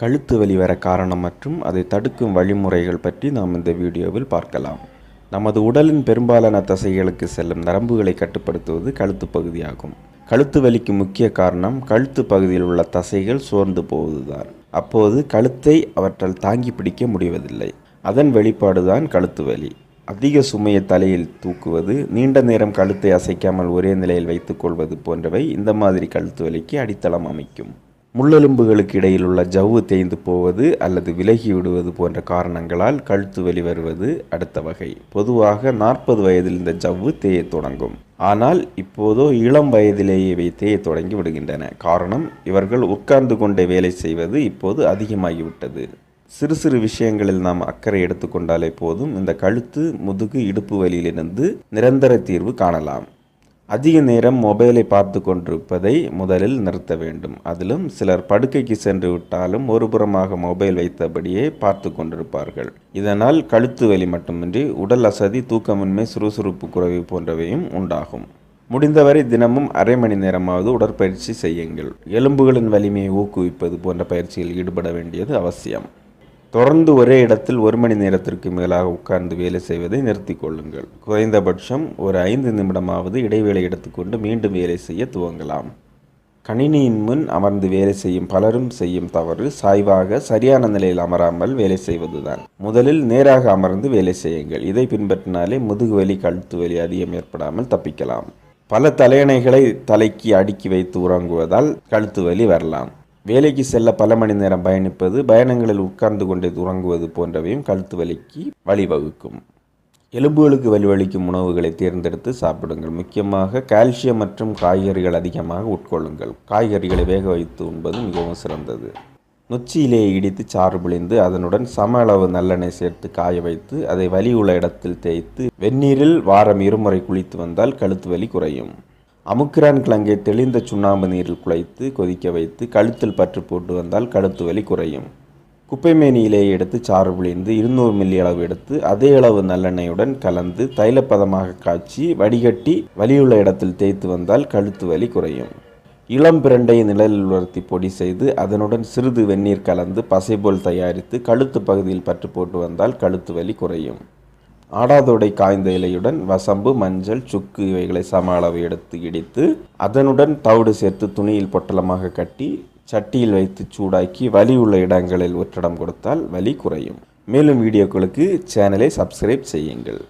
கழுத்து வலி வர காரணம் மற்றும் அதை தடுக்கும் வழிமுறைகள் பற்றி நாம் இந்த வீடியோவில் பார்க்கலாம். நமது உடலின் பெரும்பாலான தசைகளுக்கு செல்லும் நரம்புகளை கட்டுப்படுத்துவது கழுத்து பகுதியாகும். கழுத்து வலிக்கு முக்கிய காரணம் கழுத்து பகுதியில் உள்ள தசைகள் சோர்ந்து போவதுதான். அப்போது கழுத்தை அவற்றால் தாங்கி பிடிக்க முடிவதில்லை. அதன் வெளிப்பாடுதான் கழுத்து வலி. அதிக சுமையை தலையில் தூக்குவது நீண்ட நேரம் கழுத்தை அசைக்காமல் ஒரே நிலையில் வைத்துக்கொள்வது போன்றவை இந்த மாதிரி கழுத்து வலிக்கு அடித்தளம் அமைக்கும். முள்ளெலும்புகளுக்கு இடையில் உள்ள ஜவ்வு தேய்ந்து போவது அல்லது விலகி விடுவது போன்ற காரணங்களால் கழுத்து வலி வருவது அடுத்த வகை. பொதுவாக நாற்பது வயதில் இந்த ஜவ்வு தேயத் தொடங்கும். ஆனால் இப்போதோ இளம் வயதிலேயே இவை தேய தொடங்கி விடுகின்றன. காரணம் இவர்கள் உட்கார்ந்து கொண்டே வேலை செய்வது இப்போது அதிகமாகிவிட்டது. சிறு சிறு விஷயங்களில் நாம் அக்கறை எடுத்துக்கொண்டாலே போதும் இந்த கழுத்து முதுகு இடுப்பு வலியிலிருந்து நிரந்தர தீர்வு காணலாம். அதிக நேரம் மொபைலை பார்த்து கொண்டிருப்பதை முதலில் நிறுத்த வேண்டும். அதிலும் சிலர் படுக்கைக்கு சென்று விட்டாலும் ஒருபுறமாக மொபைல் வைத்தபடியே பார்த்து கொண்டிருப்பார்கள். இதனால் கழுத்து வலி மட்டுமின்றி உடல் அசதி தூக்கமின்மை சுறுசுறுப்பு குறைவு போன்றவையும் உண்டாகும். முடிந்தவரை தினமும் அரை மணி நேரமாவது உடற்பயிற்சி செய்யுங்கள். எலும்புகளின் வலிமையை ஊக்குவிப்பது போன்ற பயிற்சியில் ஈடுபட வேண்டியது அவசியம். தொடர்ந்து ஒரே இடத்தில் ஒரு மணி நேரத்திற்கு மேலாக உட்கார்ந்து வேலை செய்வதை நிறுத்தி கொள்ளுங்கள். குறைந்தபட்சம் ஒரு ஐந்து நிமிடமாவது இடைவேளை எடுத்துக்கொண்டு மீண்டும் வேலை செய்ய துவங்கலாம். கணினியின் முன் அமர்ந்து வேலை செய்யும் பலரும் செய்யும் தவறு சாய்வாக சரியான நிலையில் அமராமல் வேலை செய்வதுதான். முதலில் நேராக அமர்ந்து வேலை செய்யுங்கள். இதை பின்பற்றினாலே முதுகு வலி கழுத்து வலி அதிகம் ஏற்படாமல் தப்பிக்கலாம். பல தலையணைகளை தலைக்கு அடுக்கி வைத்து உறங்குவதால் கழுத்து வலி வரலாம். வேலைக்கு செல்ல பல மணி நேரம் பயணிப்பது பயணங்களில் உட்கார்ந்து கொண்டே உறங்குவது போன்றவையும் கழுத்து வலிக்கு வழிவகுக்கும். எலும்புகளுக்கு வலிவளிக்கும் உணவுகளை தேர்ந்தெடுத்து சாப்பிடுங்கள். முக்கியமாக கால்சியம் மற்றும் காய்கறிகள் அதிகமாக உட்கொள்ளுங்கள். காய்கறிகளை வேக வைத்து உண்பது மிகவும் சிறந்தது. நொச்சியிலே இடித்து சாறு பிழிந்து அதனுடன் சம அளவு நல்லெண்ணெய் சேர்த்து காய வைத்து அதை வலி உள்ள இடத்தில் தேய்த்து வெந்நீரில் வாரம் இருமுறை குளித்து வந்தால் கழுத்து வலி குறையும். அமுக்கிரான் கிழங்கை தெளிந்த சுண்ணாம்பு நீரில் குழைத்து கொதிக்க வைத்து கழுத்தில் பற்று போட்டு வந்தால் கழுத்து வலி குறையும். குப்பை மேனியிலே எடுத்து சாறு புழிந்து இருநூறு மில்லி அளவு எடுத்து அதே அளவு நல்லெண்ணெயுடன் கலந்து தைலப்பதமாக காய்ச்சி வடிகட்டி வலியுள்ள இடத்தில் தேய்த்து வந்தால் கழுத்து வலி குறையும். இளம் பிரண்டை நிழலில் உலர்த்தி பொடி செய்து அதனுடன் சிறிது வெந்நீர் கலந்து பசை போல் தயாரித்து கழுத்து பகுதியில் பற்று போட்டு வந்தால் கழுத்து வலி குறையும். ஆடாதோடை காய்ந்த இலையுடன் வசம்பு மஞ்சள் சுக்கு இவைகளை சம அளவு எடுத்து இடித்து அதனுடன் தவிடு சேர்த்து துணியில் பொட்டலமாக கட்டி சட்டியில் வைத்து சூடாக்கி வலி உள்ள இடங்களில் ஒற்றிடம் கொடுத்தால் வலி குறையும். மேலும் வீடியோக்களுக்கு சேனலை சப்ஸ்கிரைப் செய்யுங்கள்.